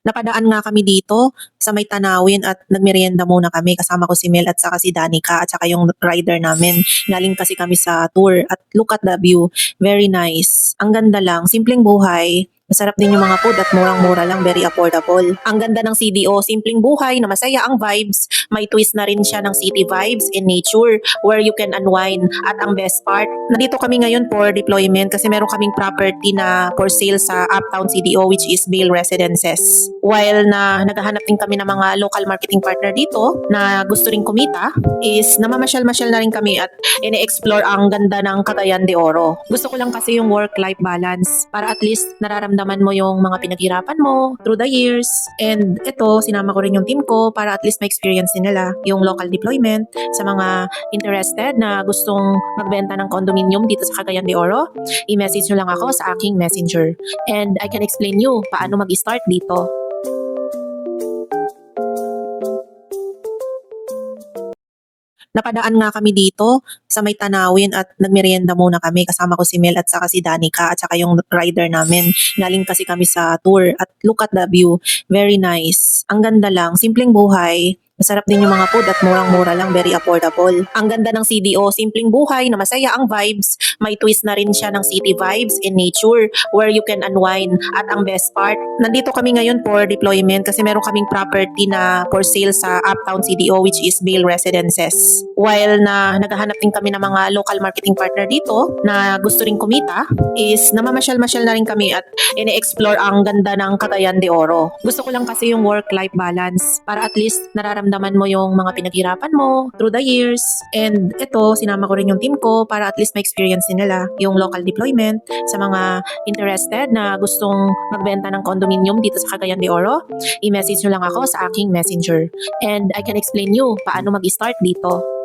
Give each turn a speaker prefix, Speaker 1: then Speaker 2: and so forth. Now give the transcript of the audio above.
Speaker 1: Napadaan nga kami dito sa may tanawin at nagmerienda muna kami. Kasama ko si Mel at saka si Danica at saka yung rider namin. Galing kasi kami sa tour at look at the view. Very nice. Ang ganda lang. Simpleng buhay. Masarap din yung mga food at murang-mura lang, very affordable. Ang ganda ng CDO, simpleng buhay na masaya ang vibes. May twist na rin siya ng city vibes and nature where you can unwind. At ang best part, nandito kami ngayon for deployment kasi meron kaming property na for sale sa Uptown CDO which is Bale Residences. While na naghahanap din kami ng mga local marketing partner dito na gusto ring kumita, is namamasyal-masyal na rin kami at ine-explore ang ganda ng Cagayan de Oro. Gusto ko lang kasi yung work-life balance para at least nararamdaman mo yung mga pinaghirapan mo through the years. And ito, sinama ko rin yung team ko para at least ma-experience nila yung local deployment sa mga interested na gustong magbenta ng condominium dito sa Cagayan de Oro. I-message nyo lang ako sa aking messenger. And I can explain you paano mag-start dito. Napadaan nga kami dito sa may tanawin at nagmerienda muna kami. Kasama ko si Mel at saka si Danica at saka yung rider namin. Galing kasi kami sa tour at look at the view. Very nice. Ang ganda lang. Simpleng buhay. Masarap din yung mga food at murang-mura lang, very affordable. Ang ganda ng CDO, simpleng buhay na masaya ang vibes. May twist na rin siya ng city vibes and nature where you can unwind. At ang best part, nandito kami ngayon for deployment kasi meron kaming property na for sale sa Uptown CDO which is Bale Residences. While na naghahanap din kami ng mga local marketing partner dito na gusto ring kumita, is namamasyal-masyal na rin kami at ine-explore ang ganda ng Cagayan de Oro. Gusto ko lang kasi yung work-life balance para at least nararamdaman mo yung mga pinaghirapan mo through the years. And ito, sinama ko rin yung team ko para at least ma-experience nila yung local deployment sa mga interested na gustong magbenta ng condominium dito sa Cagayan de Oro. I-message nyo lang ako sa aking messenger. And I can explain you paano mag-start dito.